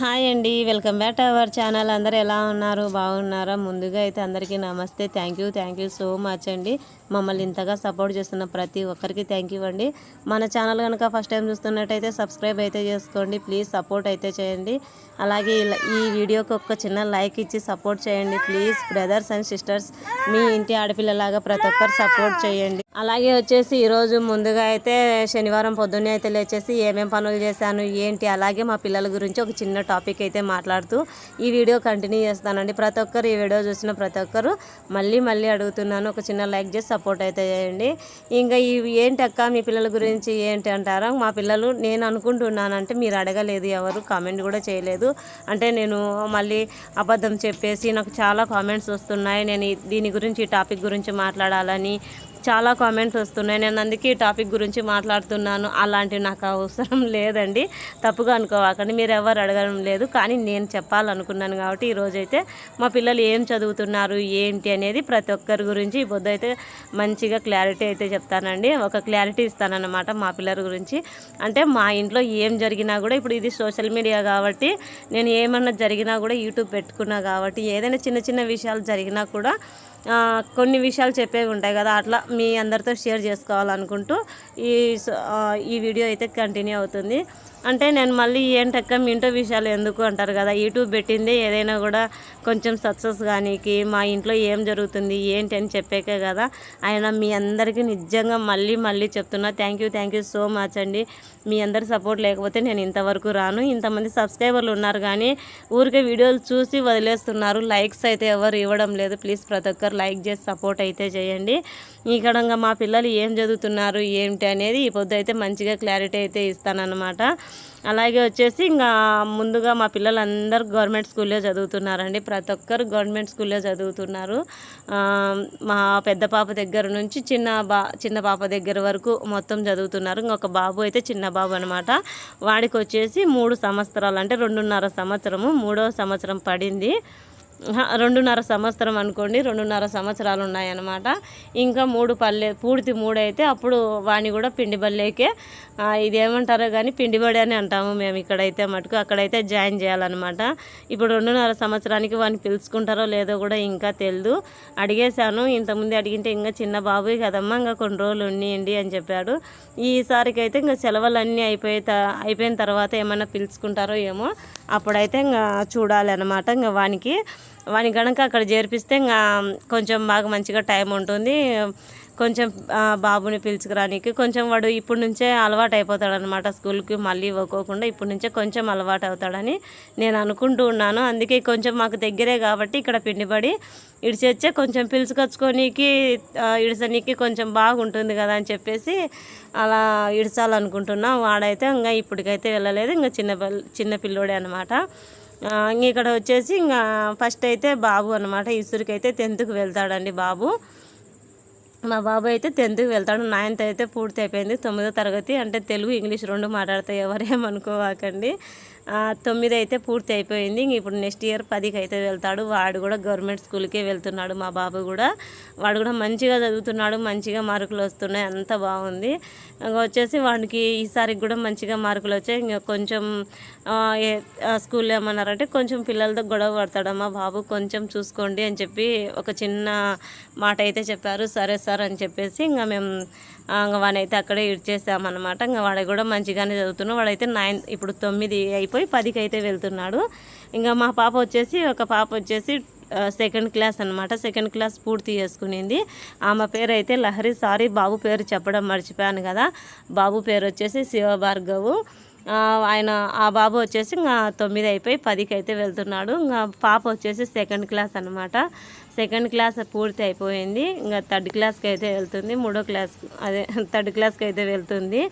Hi అండి welcome back to our channel. అందరు ఎలా ఉన్నారు? బాగున్నారా? ముందుగా అయితే అందరికీ నమస్తే. Thank you thank you so much అండి. మమ్మల్ని ఇంతగా సపోర్ట్ చేస్తున్న ప్రతి ఒక్కరికి థ్యాంక్ యూ అండి. మన ఛానల్ కనుక ఫస్ట్ టైం చూస్తున్నట్టయితే సబ్స్క్రైబ్ అయితే చేసుకోండి. ప్లీజ్ సపోర్ట్ అయితే చేయండి. అలాగే ఇలా- ఈ వీడియోకి ఒక చిన్న లైక్ ఇచ్చి సపోర్ట్ చేయండి. ప్లీజ్ బ్రదర్స్ అండ్ సిస్టర్స్ మీ ఇంటి ఆడపిల్లలాగా ప్రతి ఒక్కరు సపోర్ట్ చేయండి. అలాగే వచ్చేసి ఈరోజు ముందుగా అయితే శనివారం పొద్దున్నే అయితే లేచేసి ఏమేం పనులు చేశాను ఏంటి అలాగే మా పిల్లల గురించి ఒక చిన్న టాపిక్ అయితే మాట్లాడుతూ ఈ వీడియో కంటిన్యూ చేస్తానండి. ప్రతి ఒక్కరు ఈ వీడియో చూసిన ప్రతి ఒక్కరు మళ్ళీ మళ్ళీ అడుగుతున్నాను. ఒక చిన్న లైక్ చేసి సపోర్ట్ అయితే చేయండి. ఇంకా ఈ ఏంటి అక్క మీ పిల్లల గురించి ఏంటి అంటారా? మా పిల్లలు నేను అనుకుంటున్నానంటే మీరు అడగలేదు ఎవరు కామెంట్ కూడా చేయలేదు. అంటే నేను మళ్ళీ అబద్ధం చెప్పేసి నాకు చాలా కామెంట్స్ వస్తున్నాయి. నేను దీని గురించి ఈ టాపిక్ గురించి మాట్లాడాలని చాలా కామెంట్స్ వస్తున్నాయి. నేను అందుకే ఈ టాపిక్ గురించి మాట్లాడుతున్నాను. అలాంటివి నాకు అవసరం లేదండి. తప్పుగా అనుకోవాకండి. మీరు ఎవరు అడగడం లేదు. కానీ నేను చెప్పాలనుకున్నాను కాబట్టి ఈరోజైతే మా పిల్లలు ఏం చదువుతున్నారు ఏంటి అనేది ప్రతి ఒక్కరి గురించి ఈ అయితే మంచిగా క్లారిటీ అయితే చెప్తానండి. ఒక క్లారిటీ ఇస్తానన్నమాట మా పిల్లల గురించి. అంటే మా ఇంట్లో ఏం జరిగినా కూడా ఇప్పుడు ఇది సోషల్ మీడియా కాబట్టి నేను ఏమన్నా జరిగినా కూడా యూట్యూబ్ పెట్టుకున్నా కాబట్టి ఏదైనా చిన్న చిన్న విషయాలు జరిగినా కూడా కొన్ని విషయాలు చెప్పేవి ఉంటాయి కదా అట్లా మీ అందరితో షేర్ చేసుకోవాలనుకుంటూ ఈ ఈ వీడియో అయితే కంటిన్యూ అవుతుంది. అంటే నేను మళ్ళీ ఏంటక్క మీ ఇంట్లో విషయాలు ఎందుకు అంటారు కదా యూట్యూబ్ పెట్టింది ఏదైనా కూడా కొంచెం సక్సెస్ కానీకి మా ఇంట్లో ఏం జరుగుతుంది ఏంటి అని చెప్పాకే కదా ఆయన మీ అందరికీ నిజంగా మళ్ళీ మళ్ళీ చెప్తున్నా. Thank you thank you so much అండి. మీ అందరి సపోర్ట్ లేకపోతే నేను ఇంతవరకు రాను. ఇంతమంది సబ్స్క్రైబర్లు ఉన్నారు కానీ ఊరికే వీడియోలు చూసి వదిలేస్తున్నారు. లైక్స్ అయితే ఎవరు ఇవ్వడం లేదు. ప్లీజ్ ప్రతి ఒక్కరు లైక్ చేసి సపోర్ట్ అయితే చేయండి. ఇక్కడ కడంగా మా పిల్లలు ఏం చదువుతున్నారు ఏంటి అనేది ఈ పొద్దు అయితే మంచిగా క్లారిటీ అయితే ఇస్తానన్నమాట. అలాగే వచ్చేసి ఇంకా ముందుగా మా పిల్లలందరూ గవర్నమెంట్ స్కూల్లో చదువుతున్నారండి. ప్రతి ఒక్కరు గవర్నమెంట్ స్కూల్లో చదువుతున్నారు. మా పెద్ద పాప దగ్గర నుంచి చిన్న బా చిన్న పాప దగ్గర వరకు మొత్తం చదువుతున్నారు. ఇంకొక బాబు అయితే చిన్న బాబు అనమాట వాడికి వచ్చేసి మూడు సంవత్సరాలు అంటే రెండున్నర సంవత్సరము మూడో సంవత్సరం పడింది. రెండున్నర సంవత్సరం అనుకోండి రెండున్నర సంవత్సరాలు ఉన్నాయన్నమాట. ఇంకా మూడు పల్లె పూర్తి మూడు అయితే అప్పుడు వాణి కూడా పిండి బల్లేకే ఇదేమంటారో ఇది ఏమంటారో కానీ పిండిబడి అని అంటాము మేము ఇక్కడైతే మటుకు. అక్కడైతే జాయిన్ చేయాలన్నమాట. ఇప్పుడు రెండున్నర సంవత్సరానికి వాడిని పిలుచుకుంటారో లేదో కూడా ఇంకా తెలియదు అడిగేశాను ఇంతకుముందు అడిగింటే ఇంకా చిన్న బాబు కదమ్మా ఇంకా కొన్ని రోజులు ఉండియండి అని చెప్పాడు. ఈసారికి అయితే ఇంకా సెలవులన్నీ అయిపోయి త- అయిపోయిన తర్వాత ఏమైనా పిలుచుకుంటారో ఏమో అప్పుడైతే ఇంకా చూడాలన్నమాట. ఇంకా వానికి వాని గనక అక్కడ చేర్పిస్తే ఇంకా కొంచెం బాగా మంచిగా టైం ఉంటుంది. కొంచెం బాబుని పిలుచుకురానికి కొంచెం వాడు ఇప్పటి నుంచే అలవాటు అయిపోతాడు అనమాట స్కూల్కి మళ్ళీ ఇవ్వకోకుండా ఇప్పటి నుంచే కొంచెం అలవాటు అవుతాడని నేను అనుకుంటూ ఉన్నాను. అందుకే కొంచెం మాకు దగ్గరే కాబట్టి ఇక్కడ పిండిపడి ఇడిచొచ్చే కొంచెం పిలుచుకొచ్చుకోనికి ఇడిసనికి కొంచెం బాగుంటుంది కదా అని చెప్పేసి అలా ఇడిచాలనుకుంటున్నాం వాడైతే ఇంకా ఇప్పటికైతే వెళ్ళలేదు. ఇంకా చిన్న పిల్ల చిన్న పిల్లోడే అనమాట ఇంక ఇక్కడ వచ్చేసి ఇంకా ఫస్ట్ అయితే బాబు అనమాట ఇసురుకి అయితే టెన్త్కి వెళ్తాడండి బాబు. మా బాబు అయితే టెన్త్కి వెళ్తాడు. నైన్త్ అయితే పూర్తి అయిపోయింది తొమ్మిదో తరగతి అంటే తెలుగు ఇంగ్లీష్ రెండు మాట్లాడితే ఎవరేమనుకోవాకండి తొమ్మిది అయితే పూర్తి అయిపోయింది. ఇప్పుడు నెక్స్ట్ ఇయర్ పదికి అయితే వెళ్తాడు. వాడు కూడా గవర్నమెంట్ స్కూల్కే వెళ్తున్నాడు మా బాబు కూడా. వాడు కూడా మంచిగా చదువుతున్నాడు మంచిగా మార్కులు వస్తున్నాయి అంత బాగుంది. ఇంకా వచ్చేసి వాడికి ఈసారికి కూడా మంచిగా మార్కులు వచ్చాయి. ఇంకా కొంచెం స్కూల్లో ఏమన్నారంటే కొంచెం పిల్లలతో గొడవ పడతాడమ్మా బాబు కొంచెం చూసుకోండి అని చెప్పి ఒక చిన్న మాట అయితే చెప్పారు. సరే సార్ అని చెప్పేసి ఇంకా మేము ఇంకా వాడైతే అక్కడే ఇడ్చేసామన్నమాట ఇంకా వాడు కూడా మంచిగానే చదువుతున్నాడు. వాడైతే నైన్ ఇప్పుడు తొమ్మిది అయిపోయి పదికి అయితే వెళ్తున్నాడు. ఇంకా మా పాప వచ్చేసి ఒక పాప వచ్చేసి సెకండ్ క్లాస్ అనమాట సెకండ్ క్లాస్ పూర్తి చేసుకునింది. ఆమె పేరు అయితే లహరి సారీ. బాబు పేరు చెప్పడం మర్చిపోయాను కదా. బాబు పేరు వచ్చేసి శివభార్గవు. ఆయన ఆ బాబు వచ్చేసి ఇంకా తొమ్మిది అయిపోయి పదికి అయితే వెళ్తున్నాడు. ఇంకా పాప వచ్చేసి సెకండ్ క్లాస్ అనమాట సెకండ్ క్లాస్ పూర్తి అయిపోయింది. ఇంకా థర్డ్ క్లాస్కి అయితే వెళ్తుంది. మూడో క్లాస్ అదే థర్డ్ క్లాస్కి అయితే వెళ్తుంది.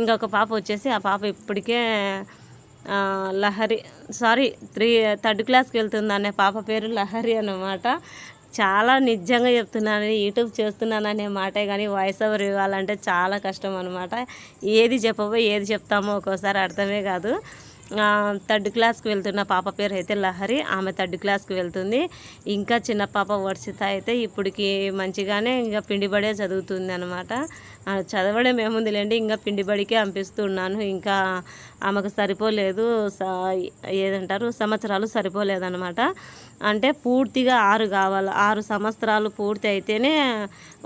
ఇంకొక పాప వచ్చేసి ఆ పాప ఇప్పటికే లహరి సారీ త్రీ థర్డ్ క్లాస్కి వెళ్తుంది అనే పాప పేరు లహరి అన్నమాట. చాలా నిజంగా చెప్తున్నాను యూట్యూబ్ చేస్తున్నాను అనే మాటే కానీ వాయిస్ ఓవర్ ఇవ్వాలంటే చాలా కష్టం అనమాట ఏది చెప్పబో ఏది చెప్తామో ఒక్కోసారి అర్థమే కాదు. థర్డ్ క్లాస్కి వెళ్తున్న పాప పేరు అయితే లహరి. ఆమె థర్డ్ క్లాస్కి వెళ్తుంది. ఇంకా చిన్న పాప వర్షిత అయితే ఇప్పటికి మంచిగానే ఇంకా పిండిబడే చదువుతుంది అనమాట చదవడం ఏముందిలేండి ఇంకా పిండిబడికే పంపిస్తున్నాను ఇంకా ఆమెకు సరిపోలేదు స- ఏదంటారు? సంవత్సరాలు సరిపోలేదన్నమాట. అంటే పూర్తిగా ఆరు కావాలి ఆరు సంవత్సరాలు పూర్తి అయితేనే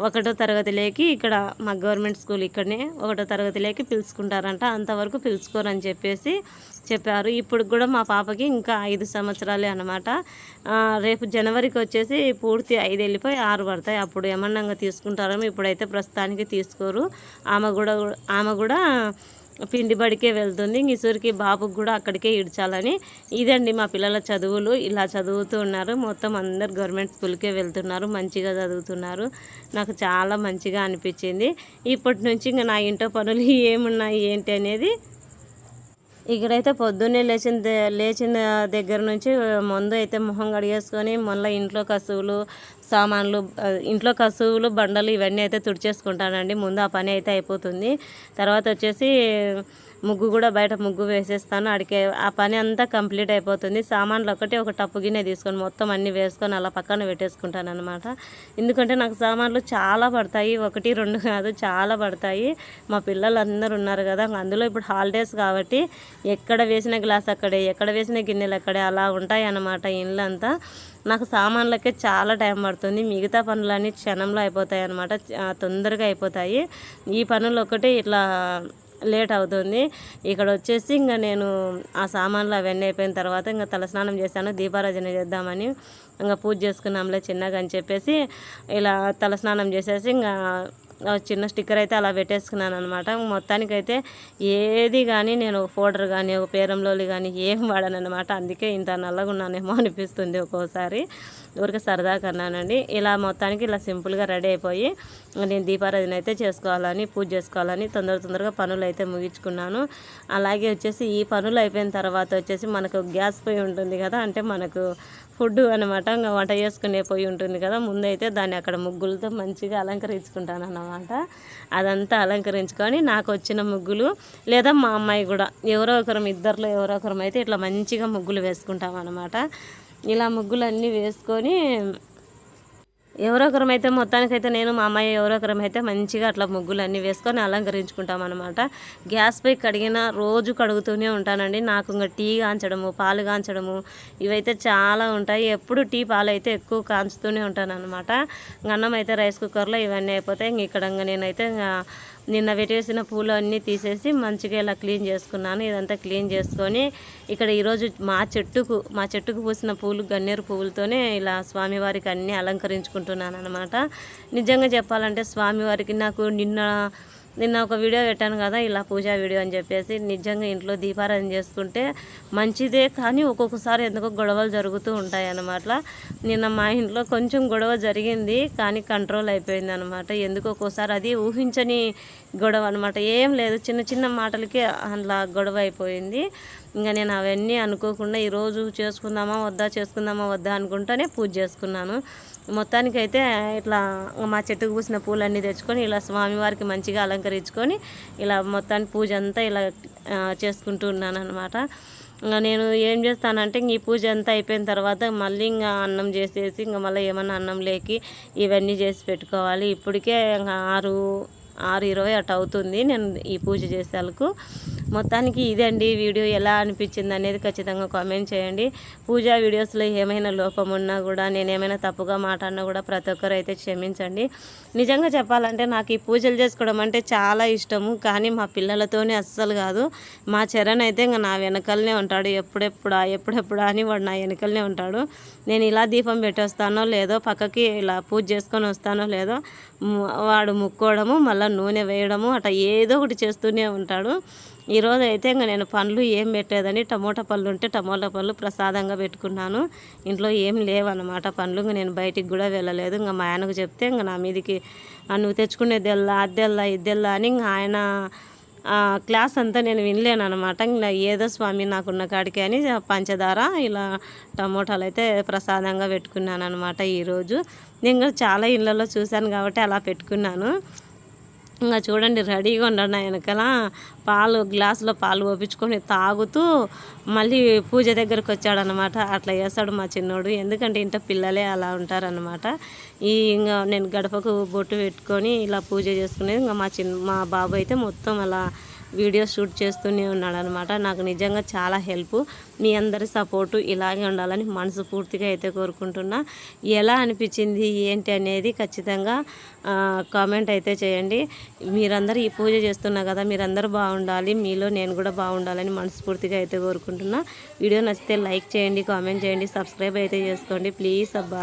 ఒకటో తరగతిలోకి ఇక్కడ మా గవర్నమెంట్ స్కూల్ ఇక్కడనే ఒకటో తరగతిలోకి పిలుచుకుంటారంట అంతవరకు పిలుచుకోరని చెప్పేసి చెప్పారు. ఇప్పుడు కూడా మా పాపకి ఇంకా ఐదు సంవత్సరాలే అనమాట రేపు జనవరికి వచ్చేసి పూర్తి ఐదు వెళ్ళిపోయి ఆరు పడతాయి. అప్పుడు ఏమన్నా తీసుకుంటారేమో ఇప్పుడైతే ప్రస్తుతానికి తీసుకోరు. ఆమె కూడా ఆమె కూడా పిండి బడికే వెళ్తుంది. ఈశ్వరికి బాబుకి కూడా అక్కడికే ఇడ్చాలని. ఇదండి మా పిల్లల చదువులు. ఇలా చదువుతూ ఉన్నారు. మొత్తం అందరు గవర్నమెంట్ స్కూల్కే వెళ్తున్నారు. మంచిగా చదువుతున్నారు. నాకు చాలా మంచిగా అనిపించింది. ఇప్పటి నుంచి ఇంకా నా ఇంట్లో పనులు ఏమున్నాయి ఏంటి అనేది ఇక్కడైతే పొద్దున్నే లేచిన ద- లేచిన దగ్గర నుంచి ముందు అయితే మొహం కడిగేసుకొని మళ్ళీ ఇంట్లో కసువులు సామాన్లు ఇంట్లో కసువులు బండలు ఇవన్నీ అయితే తుడిచేసుకుంటానండి. ముందు ఆ పని అయితే అయిపోతుంది. తర్వాత వచ్చేసి ముగ్గు కూడా బయట ముగ్గు వేసేస్తాను. అడికే ఆ పని అంతా కంప్లీట్ అయిపోతుంది. సామాన్లు ఒకటి ఒక టప్పు గిన్నె తీసుకొని మొత్తం అన్ని వేసుకొని అలా పక్కన పెట్టేసుకుంటాను అనమాట ఎందుకంటే నాకు సామాన్లు చాలా పడతాయి. ఒకటి రెండు కాదు చాలా పడతాయి. మా పిల్లలందరూ ఉన్నారు కదా అందులో ఇప్పుడు హాలిడేస్ కాబట్టి ఎక్కడ వేసిన గ్లాస్ అక్కడే ఎక్కడ వేసిన గిన్నెలు అక్కడే అలా ఉంటాయి అన్నమాట ఇల్లు అంతా నాకు సామాన్లకే చాలా టైం పడుతుంది. మిగతా పనులన్నీ క్షణంలో అయిపోతాయి అనమాట తొందరగా అయిపోతాయి. ఈ పనులు ఒకటి ఇట్లా లేట్ అవుతుంది. ఇక్కడ వచ్చేసి ఇంకా నేను ఆ సామాన్లు అవన్నీ అయిపోయిన తర్వాత ఇంకా తలస్నానం చేశాను. దీపారాజన చేద్దామని ఇంకా పూజ చేసుకున్నాంలే చిన్నగా అని చెప్పేసి ఇలా తలస్నానం చేసేసి ఇంకా చిన్న స్టిక్కర్ అయితే అలా పెట్టేసుకున్నాను అనమాట మొత్తానికైతే ఏది కానీ నేను ఒక పౌడర్ కానీ ఒక పేరంలోలు కానీ ఏం వాడాను అనమాట అందుకే ఇంత నల్లగా ఉన్నానేమో అనిపిస్తుంది ఒక్కోసారి. ఊరికే సరదాగా అన్నానండి. ఇలా మొత్తానికి ఇలా సింపుల్గా రెడీ అయిపోయి నేను దీపారాధన అయితే చేసుకోవాలని పూజ చేసుకోవాలని తొందర తొందరగా పనులు అయితే ముగించుకున్నాను. అలాగే వచ్చేసి ఈ పనులు అయిపోయిన తర్వాత వచ్చేసి మనకు గ్యాస్ పొయ్యి ఉంటుంది కదా అంటే మనకు ఫుడ్ అనమాట ఇంకా వంట చేసుకునే పొయ్యి ఉంటుంది కదా ముందైతే దాన్ని అక్కడ ముగ్గులతో మంచిగా అలంకరించుకుంటాను అన్నమాట. అదంతా అలంకరించుకొని నాకు వచ్చిన ముగ్గులు లేదా మా అమ్మాయి కూడా ఎవరో ఒకరం ఇద్దరిలో ఎవరో ఒకరం అయితే ఇట్లా మంచిగా ముగ్గులు వేసుకుంటాం అనమాట ఇలా ముగ్గులు అన్నీ వేసుకొని ఎవరో ఒకరం అయితే మొత్తానికైతే నేను మా అమ్మాయి ఎవరో ఒకరం అయితే మంచిగా అట్లా ముగ్గులు అన్నీ వేసుకొని అలంకరించుకుంటాం అనమాట గ్యాస్ పై కడిగిన రోజు కడుగుతూనే ఉంటానండి. నాకు ఇంకా టీ కాంచడము పాలు కాంచడము ఇవైతే చాలా ఉంటాయి. ఎప్పుడు టీ పాలు అయితే ఎక్కువ కాంచుతూనే ఉంటాను అనమాట అన్నం అయితే రైస్ కుక్కర్లో ఇవన్నీ అయిపోతాయి. ఇంక ఇక్కడ ఇంకా నేనైతే ఇంకా నిన్న పెట్టేసిన పూలు అన్నీ తీసేసి మంచిగా ఇలా క్లీన్ చేసుకున్నాను. ఇదంతా క్లీన్ చేసుకొని ఇక్కడ ఈరోజు మా చెట్టుకు మా చెట్టుకు పూసిన పూలు గన్నేరు పువ్వులతోనే ఇలా స్వామివారికి అన్నీ అలంకరించుకుంటున్నాను అనమాట నిజంగా చెప్పాలంటే స్వామివారికి నాకు నిన్న నిన్న ఒక వీడియో పెట్టాను కదా ఇలా పూజా వీడియో అని చెప్పేసి నిజంగా ఇంట్లో దీపారాధన చేసుకుంటే మంచిదే కానీ ఒక్కొక్కసారి ఎందుకో గొడవలు జరుగుతూ ఉంటాయి అన్నమాట. నిన్న మా ఇంట్లో కొంచెం గొడవ జరిగింది కానీ కంట్రోల్ అయిపోయింది అనమాట ఎందుకు ఒక్కోసారి అది ఊహించని గొడవ అనమాట ఏం లేదు చిన్న చిన్న మాటలకి అలా గొడవ అయిపోయింది. ఇంకా నేను అవన్నీ అనుకోకుండా ఈరోజు చేసుకుందామా వద్దా చేసుకుందామా వద్దా అనుకుంటూనే పూజ చేసుకున్నాను. మొత్తానికైతే ఇట్లా మా చెట్టుకు పూసిన పూలన్నీ తెచ్చుకొని ఇలా స్వామివారికి మంచిగా అలంకరించుకొని ఇలా మొత్తానికి పూజ అంతా ఇలా చేసుకుంటూ ఉన్నాను అనమాట ఇంకా నేను ఏం చేస్తానంటే ఇంక ఈ పూజ అంతా అయిపోయిన తర్వాత మళ్ళీ ఇంకా అన్నం చేసేసి ఇంకా మళ్ళీ ఏమన్నా అన్నం లేకి ఇవన్నీ చేసి పెట్టుకోవాలి. ఇప్పటికే ఇంకా ఆరు ఆరు ఇరవై అటు అవుతుంది నేను ఈ పూజ చేసేందుకు మొత్తానికి ఇదండి వీడియో ఎలా అనిపించింది అనేది ఖచ్చితంగా కామెంట్ చేయండి. పూజా వీడియోస్లో ఏమైనా లోపం ఉన్నా కూడా నేను ఏమైనా తప్పుగా మాట్లాడినా కూడా ప్రతి ఒక్కరు అయితే క్షమించండి. నిజంగా చెప్పాలంటే నాకు ఈ పూజలు చేసుకోవడం అంటే చాలా ఇష్టము కానీ మా పిల్లలతోనే అస్సలు కాదు. మా చరణ్ అయితే ఇంకా నా వెనకలనే ఉంటాడు ఎప్పుడెప్పుడా ఎప్పుడెప్పుడా అని వాడు నా వెనకలనే ఉంటాడు. నేను ఇలా దీపం పెట్టేస్తానో లేదో పక్కకి ఇలా పూజ చేసుకొని వస్తానో లేదో వాడు ముక్కోవడము మళ్ళీ నూనె వేయడము అట్లా ఏదో ఒకటి చేస్తూనే ఉంటాడు. ఈరోజు అయితే ఇంకా నేను పండ్లు ఏం పెట్టలేదని టమోటా పళ్ళు ఉంటే టమోటా పళ్ళు ప్రసాదంగా పెట్టుకున్నాను. ఇంట్లో ఏం లేవన్నమాట పండ్లు ఇంకా నేను బయటికి కూడా వెళ్ళలేదు. ఇంకా మా ఆయనకు చెప్తే ఇంకా నా మీదకి "ఆ, నువ్వు తెచ్చుకునేదెల్లా అద్దెల్లా ఇద్దెల్లా అని ఇంకా ఆయన క్లాస్ అంతా నేను వినలేను అనమాట ఇలా ఏదో స్వామి నాకున్న కాడికి అని పంచదార ఇలా టమోటాలు అయితే ప్రసాదంగా పెట్టుకున్నాను అనమాట ఈరోజు నేను కూడా చాలా ఇళ్ళల్లో చూశాను కాబట్టి అలా పెట్టుకున్నాను. ఇంకా చూడండి రెడీగా ఉన్నాడు నా వెనకాల. పాలు గ్లాసులో పాలు పోపించుకొని తాగుతూ మళ్ళీ పూజ దగ్గరకు వచ్చాడనమాట అట్లా చేస్తాడు మా చిన్నోడు. ఎందుకంటే ఇంట్లో పిల్లలే అలా ఉంటారనమాట ఈ ఇంకా నేను గడపకు బొట్టు పెట్టుకొని ఇలా పూజ చేసుకునేది. ఇంకా మా చిన్న మా బాబు అయితే మొత్తం అలా వీడియో షూట్ చేస్తూనే ఉన్నాడు అనమాట నాకు నిజంగా చాలా హెల్ప్ మీ అందరి సపోర్టు ఇలాగే ఉండాలని మనసు పూర్తిగా అయితే కోరుకుంటున్నా. ఎలా అనిపించింది ఏంటి అనేది ఖచ్చితంగా కామెంట్ అయితే చేయండి. మీరందరూ ఈ పూజ చేస్తున్నా కదా మీరందరూ బాగుండాలి మీలో నేను కూడా బాగుండాలని మనస్ఫూర్తిగా అయితే కోరుకుంటున్నా. వీడియో నచ్చితే లైక్ చేయండి కామెంట్ చేయండి సబ్స్క్రైబ్ అయితే చేసుకోండి. ప్లీజ్ అబ్బా.